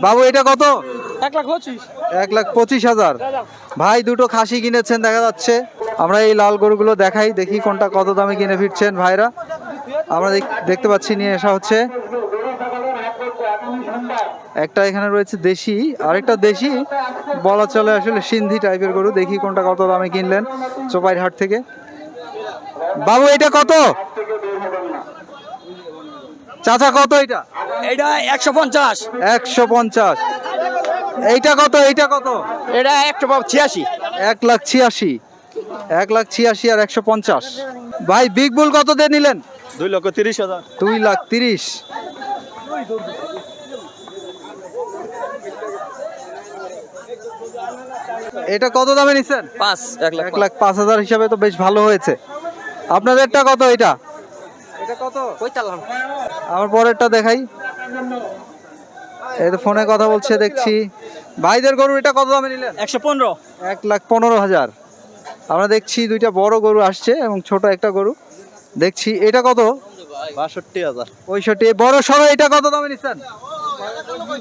বাবু এটা কত? এক লাখ পঁচিশ। এক লাখ পঁচিশ হাজার। ভাই দুটো খাসি কিনেছেন দেখা যাচ্ছে। আমরা এই লাল গরুগুলো দেখাই দেখি কোনটা কত দামে কিনে ফিরছেন ভাইরা। আমরা দেখ- দেখতে পাচ্ছি নিয়ে আসা হচ্ছে। একটা এখানে রয়েছে দেশি আরেকটা দেশি। বলা চলে আসলে সিন্ধি টাইপের গরু দেখি কোনটা কত দামে কিনলেন চোপাইর হাট থেকে। বাবু এটা কত? চাচা কত এটা? এটা একশো পঞ্চাশ। একশো পঞ্চাশ। এইটা কত? এইটা কত? এটা একশো ছিয়াশি। এক লাখ ছিয়াশি। এক লাখ ছিয়াশি আর একশো পঞ্চাশ। ভাই বিগ বুল কত দিয়ে নিলেন? দুই লক্ষ তিরিশ হাজার। দুই লাখ তিরিশ। এটা কত দামে নিচ্ছেন পাঁচ এক লাখ এক লাখ পাঁচ হাজার হিসাবে তো বেশ ভালো হয়েছে। আপনাদেরটা কত এটা? এটা কত? আমার পরেরটা দেখাই। এই তো ফোনে কথা বলছে দেখছি। ভাইদের গরু এটা কত দামে নিলেন? একশো পনেরো। এক লাখ পনেরো হাজার। আমরা দেখছি দুইটা বড় গরু আসছে এবং ছোট একটা গরু। দেখছি এটা কত? বাষট্টি হাজার। পঁয়ষট্টি। বড় সরো এটা কত দামে নিচ্ছেন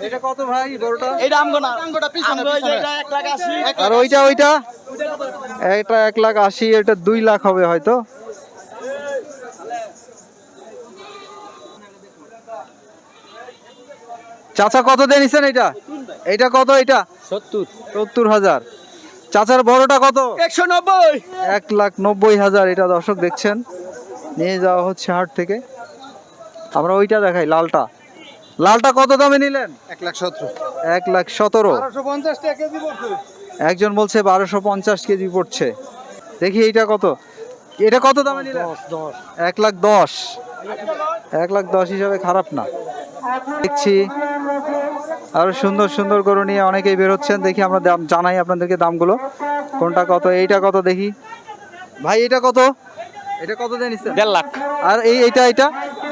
এটা কত ভাই বড়টা এটা আমগোনা আমগোটা পিছনে। এটা এক লাখ আশি। আর ওইটা ওইটা? এটা এক লাখ আশি এটা দুই লাখ হবে হয়তো। চাচা কত দিয়ে নিছেন এটা? এটা কত এটা? সত্তর। সত্তর হাজার। চাচার বড়টা কত? একশো নব্বই। এক লাখ নব্বই হাজার এটা দর্শক দেখছেন। নিয়ে যাওয়া হচ্ছে হাট থেকে। আমরা ওইটা দেখাই লালটা। লালটা কত দামে নিলেন? এক লাখ সতেরো। এক লাখ সতেরো। একজন বলছে বারোশো পঞ্চাশ কেজি পড়ছে। দেখি এইটা কত। এটা কত দামে নিলেন? এক লাখ দশ। এক লাখ দশ হিসাবে খারাপ না। দেখছি। আরও সুন্দর সুন্দর গরু নিয়ে অনেকেই বেরোচ্ছেন। দেখি আমরা দাম জানাই আপনাদেরকে দামগুলো। কোনটা কত? এইটা কত দেখি? ভাই এটা কত? এটা কত দিয়ে দেড় লাখ। আর এই এইটা এটা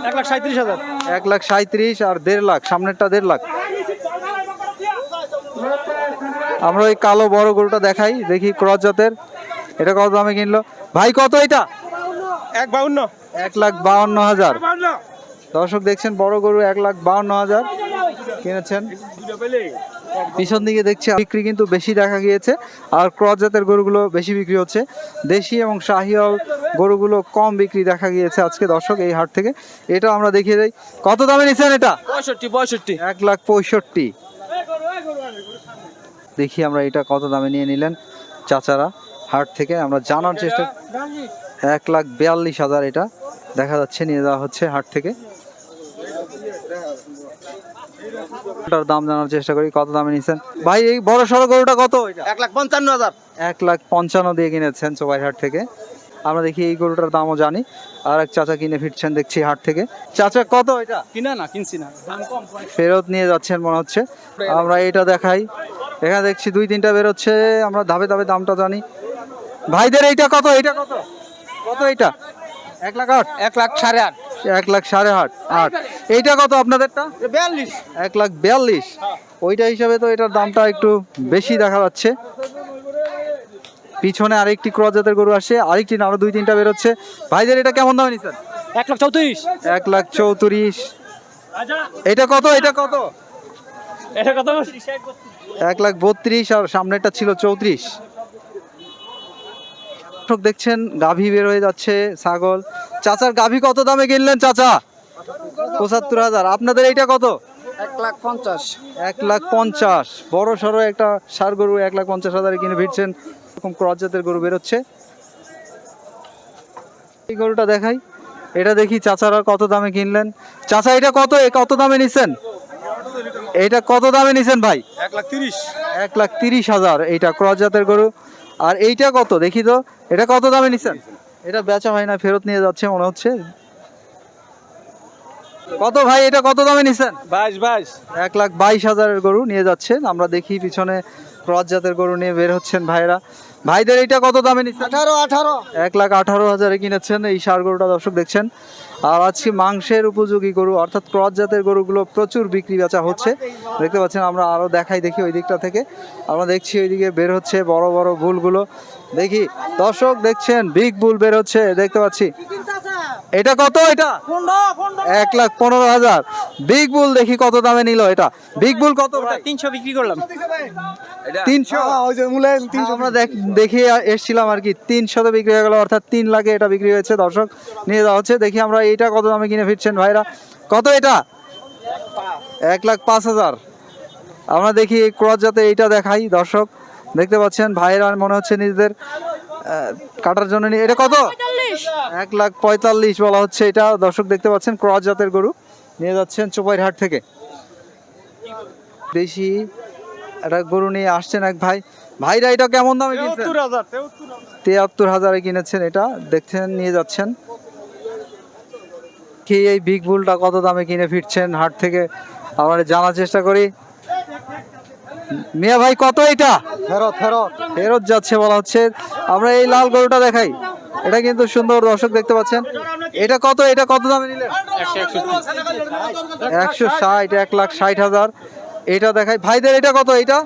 এক লাখ সাঁত্রিশ হাজার। এক লাখ সাঁত্রিশ আর দেড় লাখ। সামনেরটা দেড় লাখ। আমরা ওই কালো বড় গরুটা দেখাই। দেখি ক্রস জাতের। এটা কত দামে কিনলো? ভাই কত এটা? এক বাউন্ন। এক লাখ বাউন্ন হাজার। দর্শক দেখছেন বড় গরু এক লাখ বাউন্ন হাজার কিনেছেন। পিছন দিকে দেখছি বিক্রি কিন্তু বেশি দেখা গিয়েছে আর ক্রস জাতের গরুগুলো বেশি বিক্রি হচ্ছে। দেশি এবং শাহিয়াল গরুগুলো কম বিক্রি দেখা গিয়েছে আজকে দর্শক এই হাট থেকে। এটা আমরা দেখিয়ে দেই। কত দামে নিচ্ছেন এটা? পঁয়ষট্টি পঁয়ষট্টি। এক লাখ পঁয়ষট্টি। দেখি আমরা এটা কত দামে নিয়ে নিলেন চাচারা হাট থেকে। আমরা জানার চেষ্টা এক লাখ বিয়াল্লিশ হাজার এটা দেখা যাচ্ছে নিয়ে যাওয়া হচ্ছে হাট থেকে। ওটার দাম জানার চেষ্টা করি কত দামে নিছেন? ভাই এই বড় সড়ো গরুটা কত এক লাখ পঞ্চান্ন হাজার। এক লাখ পঞ্চান্ন দিয়ে কিনেছেন চোবাইহাট থেকে। আমরা দেখি এই গরুটার দামও জানি। আর এক চাচা কিনে ফিরছেন দেখছি হাট থেকে। চাচা কত এটা? কিনা না কিনছি না। ফেরত নিয়ে যাচ্ছেন মনে হচ্ছে। আমরা এটা দেখাই। এখানে দেখছি দুই তিনটা বেরোচ্ছে। আমরা ধাপে ধাপে দামটা জানি। ভাইদের এইটা কত? এইটা কত? কত এইটা? এক লাখ আট? এক লাখ সাড়ে আট। এক লাখ সাড়ে আট আট। এইটা কত আপনাদেরটা? বিয়াল্লিশ। এক লাখ বিয়াল্লিশ। ওইটা হিসাবে তো এটার দামটা একটু বেশি দেখা যাচ্ছে। পিছনে আরেকটি ক্রস জাতের গরু আসে আরেকটি আরও দুই তিনটা বেরোচ্ছে ভাইদের এটা কেমন দামে নিচ্ছেন এক লাখ চৌত্রিশ। এক লাখ চৌত্রিশ। এটা কত? এটা কত? এটা কত? এক লাখ বত্রিশ আর সামনেরটা ছিল চৌত্রিশ। দেখছেন গাভী বের হয়ে যাচ্ছে ছাগল। চাচার গাভী কত দামে কিনলেন চাচা? পঁচাত্তর হাজার। আপনাদের এইটা কত? এক লাখ পঞ্চাশ। এক লাখ পঞ্চাশ। বড় সড়ো একটা সার গরু এক লাখ পঞ্চাশ হাজারে কিনে ফিরছেন। এরকম ক্রস জাতের গরু বেরোচ্ছে। এই গরুটা দেখাই। এটা দেখি চাচারা কত দামে কিনলেন। চাচা এটা কত? এ কত দামে নিছেন? এটা কত দামে নিছেন ভাই? এক লাখ তিরিশ। এক লাখ তিরিশ হাজার। এইটা ক্রস জাতের গরু। আর এইটা কত? দেখি তো। এটা কত দামে নিছেন? এটা বেচা হয় না ফেরত নিয়ে যাচ্ছে মনে হচ্ছে। কত ভাই এটা কত দামে নিছেন? বাইশ বাইশ। এক লাখ বাইশ হাজারের গরু নিয়ে যাচ্ছেন। আমরা দেখি পিছনে ক্রস জাতের গরু নিয়ে বের হচ্ছেন ভাইরা ভাইদের এটা কত দামে নিচ্ছেন? আঠারো আঠারো। এক লাখ আঠারো হাজারে কিনেছেন এই সার গরুটা দর্শক দেখছেন। আর আজকে মাংসের উপযোগী গরু অর্থাৎ ক্রস জাতের গরুগুলো প্রচুর বিক্রি বেচা হচ্ছে। দেখতে পাচ্ছেন আমরা আরও দেখাই দেখি ওই দিকটা থেকে। আমরা দেখছি ওইদিকে বের হচ্ছে বড় বড় ভুলগুলো। দেখি দর্শক দেখছেন বিগ ভুল বের হচ্ছে দেখতে পাচ্ছি। এটা কত? এটা। এক লাখ পনেরো হাজার। বিগ বুল দেখি কত দামে নিল এটা। বিগ বুল কত তিনশো বিক্রি করলাম। তিনশো? আমরা দেখ- এসছিলাম আর কি। তিনশো বিক্রি হয়ে গেল অর্থাৎ তিন লাখে এটা বিক্রি হয়েছে দর্শক। নিয়ে যাওয়া হচ্ছে দেখি আমরা এইটা কত দামে কিনে ফিরছেন ভাইরা। কত এটা? এক লাখ পাঁচ হাজার। আমরা দেখি এই ক্রস যাতে এইটা দেখাই দর্শক। দেখতে পাচ্ছেন ভাইরা মনে হচ্ছে নিজেদের কাটার জন্য নিয়ে এটা কত? এক লাখ পঁয়তাল্লিশ বলা হচ্ছে এটা। দর্শক দেখতে পাচ্ছেন ক্রস জাতের গরু। নিয়ে যাচ্ছেন চোপাইরহাট থেকে। দেশি একটা গরু নিয়ে আসছেন এক ভাই। ভাইরা এটা কেমন দামে কিনছেন? তিয়াত্তর হাজারে কিনেছেন এটা। দেখছেন নিয়ে যাচ্ছেন। কি এই বিগ বুলটা কত দামে কিনে ফিরছেন হাট থেকে? আমরা জানার চেষ্টা করি। মিয়া ভাই কত এটা? ফেরত ফেরত। ফেরত যাচ্ছে বলা হচ্ছে। আমরা এই লাল গরুটা দেখাই। এটা কিন্তু সুন্দর দর্শক দেখতে পাচ্ছেন। এটা কত? এটা কত দামে নিলেন? একশো ষাট। এক লাখ ষাট হাজার। এটা দেখাই। ভাইদের এটা কত এটা?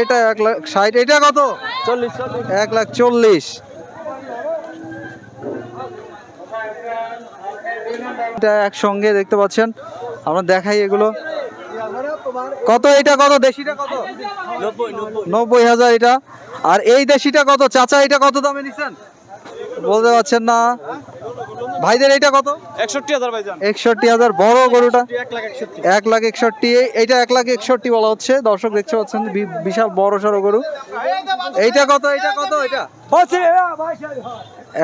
এটা এক লাখ ষাট। এটা কত? এক লাখ চল্লিশ। এটা একসঙ্গে দেখতে পাচ্ছেন। আমরা দেখাই এগুলো। কত এটা? কত? দেশিটা কত? নব্বই হাজার এটা। আর এই দেশিটা কত? চাচা, এটা কত দামে নিছেন? বলতে পারছেন না। ভাইদের এটা কত? একষট্টি হাজার একষট্টি হাজার বড় গরুটা। এক লাখ একষট্টি। এইটা এক লাখ একষট্টি বলা হচ্ছে। দর্শক দেখতে পাচ্ছেন বিশাল বড় সড়ো গরু। এইটা কত? এটা কত? এটা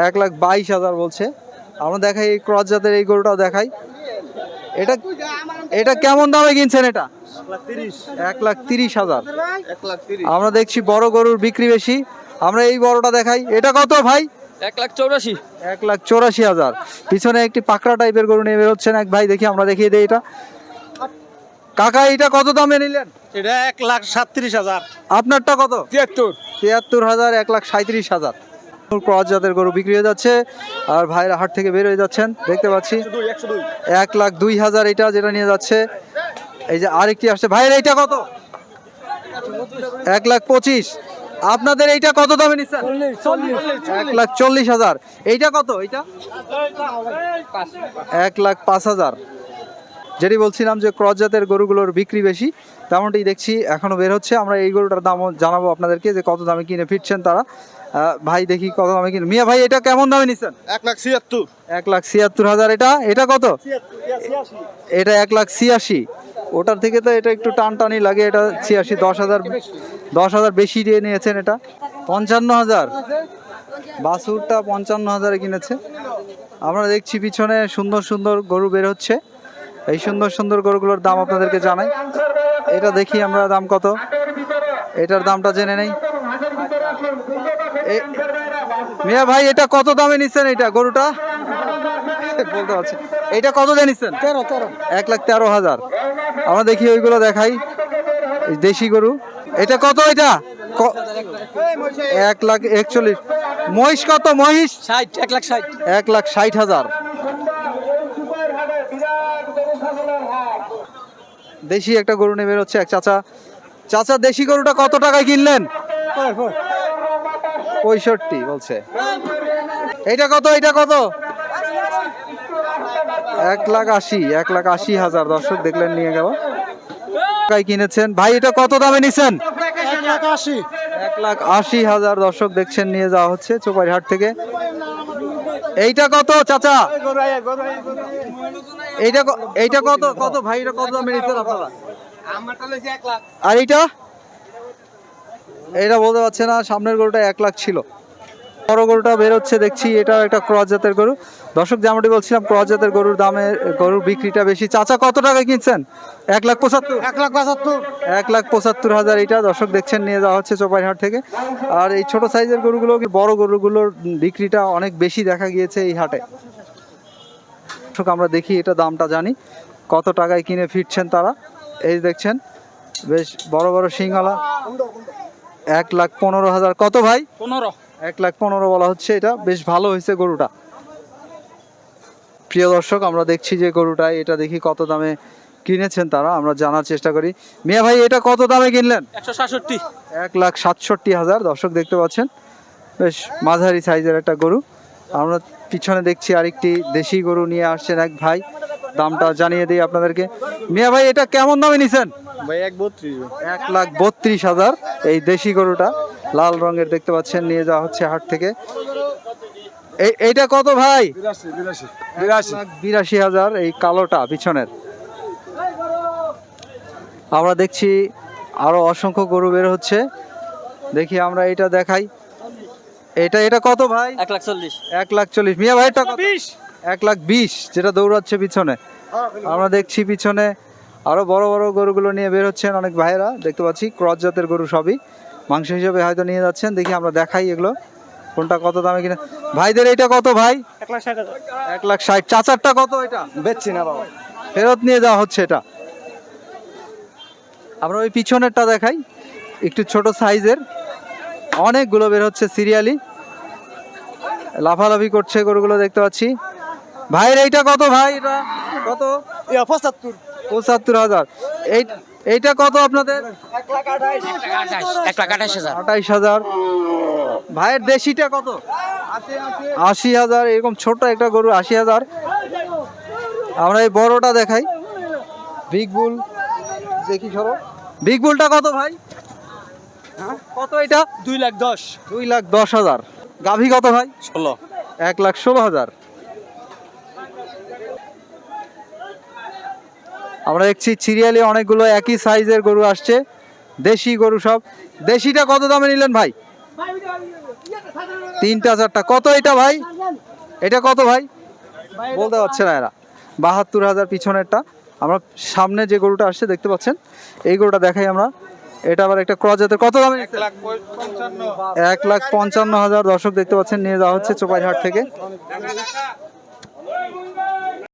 এক লাখ বাইশ হাজার বলছে। আমরা দেখাই এই ক্রস জাতের এই গরুটাও দেখাই। এটা এটা কেমন দামে কিনছেন এটা? এক লাখ তিরিশ হাজার। আমরা দেখছি বড় গরুর বিক্রি বেশি। আমরা এই বড়টা দেখাই। এটা কত ভাই? এক লাখ চৌরাশি। এক লাখ চৌরাশি হাজার। পিছনে একটি পাকড়া টাইপের গরু নিয়ে বেরোচ্ছেন এক ভাই দেখি আমরা দেখিয়ে দিই এটা। কাকা এটা কত দামে নিলেন? এটা এক লাখ সাতত্রিশ হাজার। আপনারটা কত? তিয়াত্তর। তিয়াত্তর হাজার এক লাখ সাঁত্রিশ হাজার। ক্রস জাতের গরু বিক্রি হয়ে যাচ্ছে আর ভাইরা হাট থেকে বের হয়ে যাচ্ছেন দেখতে পাচ্ছি। এক লাখ দুই হাজার এটা যেটা নিয়ে যাচ্ছে। এই যে আরেকটি আসছে ভাইয়ের এইটা কত? এক লাখ পঁচিশ। আপনাদের এইটা কত দামে নিচ্ছেন? এক লাখ চল্লিশ হাজার। এইটা কত? এইটা? এক লাখ পাঁচ হাজার। যেটি বলছিলাম যে ক্রস জাতের গরুগুলোর বিক্রি বেশি তেমনটি দেখছি এখনও বের হচ্ছে। আমরা এই গরুটার দামও জানাব আপনাদেরকে যে কত দামে কিনে ফিরছেন তারা। ভাই দেখি কত দামে কিনে মিয়া ভাই এটা কেমন দামে নিচ্ছেন? এক লাখ ছিয়াত্তর। এক লাখ ছিয়াত্তর হাজার। এটা? এটা কত? এটা এক লাখ ছিয়াশি। ওটার থেকে তো এটা একটু টান টানি লাগে, এটা ছিয়াশি, দশ হাজার দশ হাজার বেশি দিয়ে নিয়েছেন এটা। পঞ্চান্ন হাজার। বাসুরটা পঞ্চান্ন হাজারে কিনেছে। আমরা দেখছি পিছনে সুন্দর সুন্দর গরু বের হচ্ছে। এই সুন্দর সুন্দর গরুগুলোর দাম আপনাদেরকে জানাই। এটা দেখি আমরা দাম কত। এটার দামটা জেনে নেই। মিয়া ভাই, এটা কত দামে নিচ্ছেন এটা গরুটা? বলতে পারছি। এটা কত দিয়ে তেরো তেরো। এক লাখ তেরো হাজার। আমরা দেখি ওইগুলো দেখাই। দেশি গরু। এটা কত এটা? এক লাখ একচল্লিশ। মহিষ কত? মহিষ? ষাট এক লাখ ষাট। এক লাখ ষাট হাজার। দেশি একটা গরু নেবে হচ্ছে এক চাচা। চাচা দেশি গরুটা কত টাকায় কিনলেন? পঁয়ষট্টি বলছে। এটা কত? এটা কত? এক লাখ আশি, এক লাখ আশি হাজার দর্শক দেখলেন নিয়ে গেল। কিনেছেন? ভাই, এটা কত দামে নিছেন? এক লাখ আশি হাজার দর্শক দেখছেন নিয়ে যাওয়া হচ্ছে চোপাইহাট থেকে। এইটা কত, চাচা? এইটা এইটা কত কত ভাই, এটা কত দামে নিচ্ছেন আপনারা? আর এইটা? এটা বলতে পারছে না, সামনের গরুটা এক লাখ ছিল। বড় গরুটা বেরোচ্ছে দেখছি এটা একটা ক্রস জাতের গরু। দর্শক যেমনটি বলছিলাম ক্রস জাতের গরুর দামে গরুর বিক্রিটা বেশি। চাচা কত টাকা কিনছেন? এক লাখ পঁচাত্তর। এক লাখ পঁচাত্তর। এক লাখ পঁচাত্তর হাজার এটা দর্শক দেখছেন নিয়ে যাওয়া হচ্ছে চোপাইহাট থেকে। আর এই ছোট সাইজের গরুগুলো বড় গরুগুলোর বিক্রিটা অনেক বেশি দেখা গিয়েছে এই হাটে। দর্শক আমরা দেখি এটা দামটা জানি। কত টাকায় কিনে ফিরছেন তারা? এই দেখছেন বেশ বড় বড় সিংহলা এক লাখ পনেরো হাজার। কত ভাই? পনেরো। এক লাখ পনেরো বলা হচ্ছে এটা। বেশ ভালো হয়েছে গরুটা। প্রিয় দর্শক আমরা দেখছি যে গরুটা এটা দেখি কত দামে কিনেছেন তারা আমরা জানার চেষ্টা করি। মিয়া ভাই এটা কত দামে কিনলেন? একশো সাতষট্টি। এক লাখ সাতষট্টি হাজার দর্শক দেখতে পাচ্ছেন। বেশ মাঝারি সাইজের একটা গরু। আমরা পিছনে দেখছি আরেকটি দেশি গরু নিয়ে আসছেন এক ভাই। দামটা জানিয়ে দিই আপনাদেরকে। মিয়া ভাই এটা কেমন দামে নিছেন? ভাই এক বত্রিশ। এক লাখ বত্রিশ হাজার এই দেশি গরুটা। লাল রঙের দেখতে পাচ্ছেন নিয়ে যাওয়া হচ্ছে হাট থেকে। এই এইটা কত ভাই? বিরাশি হাজার এই কালোটা পিছনের। আমরা দেখছি আরও অসংখ্য গরু বের হচ্ছে। দেখি আমরা এটা দেখাই। এটা এটা কত ভাই? এক লাখ চল্লিশ। এক লাখ চল্লিশ। মিয়া ভাইটা বিশ। এক লাখ বিশ যেটা দৌড়াচ্ছে পিছনে। আমরা দেখছি পিছনে আরও বড় বড় গরুগুলো নিয়ে বের হচ্ছেন অনেক ভাইয়েরা। দেখতে পাচ্ছি ক্রস জাতের গরু সবই। মাংস হিসেবে হয়তো নিয়ে যাচ্ছেন। দেখি আমরা দেখাই এগুলো। কোনটা কত দামে কিনা ভাইদের এটা কত ভাই? এক লাখ ষাট চাচারটা কত এটা? বেচছি না বাবা। ফেরত নিয়ে যাওয়া হচ্ছে এটা। আমরা ওই পিছনেরটা দেখাই। একটু ছোট সাইজের। অনেকগুলো বের হচ্ছে সিরিয়ালি। লাফালাফি করছে গরুগুলো দেখতে পাচ্ছি। ভাইয়ের এইটা কত ভাই এটা? কত? পঁচাত্তর। পঁচাত্তর হাজার। এই এইটা কত আপনাদের? এক লাখ আঠাশ হাজার। আঠাইশ হাজার। ভাইয়ের দেশিটা কত? আশি হাজার এরকম ছোট একটা গরু আশি হাজার। আমরা এই বড়টা দেখাই। বিগ বুল দেখি সরো। বিগ বুলটা কত ভাই? কত এটা? দুই লাখ দশ। দুই লাখ দশ হাজার। গাভী কত ভাই? ষোলো। এক লাখ ষোলো হাজার। আমরা দেখছি সিরিয়ালে অনেকগুলো একই সাইজের গরু আসছে। দেশি গরু সব। দেশিটা কত দামে নিলেন ভাই? তিনটা চারটা। কত এটা ভাই? এটা কত ভাই? বলতে পারছে না এরা। বাহাত্তর হাজার পিছনেরটা। আমরা সামনে যে গরুটা আসছে, দেখতে পাচ্ছেন? এই গরুটা দেখাই আমরা। এটা আবার একটা ক্রস জাতের। কত দামে এক লাখ পঞ্চান্ন হাজার। দর্শক দেখতে পাচ্ছেন, নিয়ে যাওয়া হচ্ছে চোপাইহাট থেকে।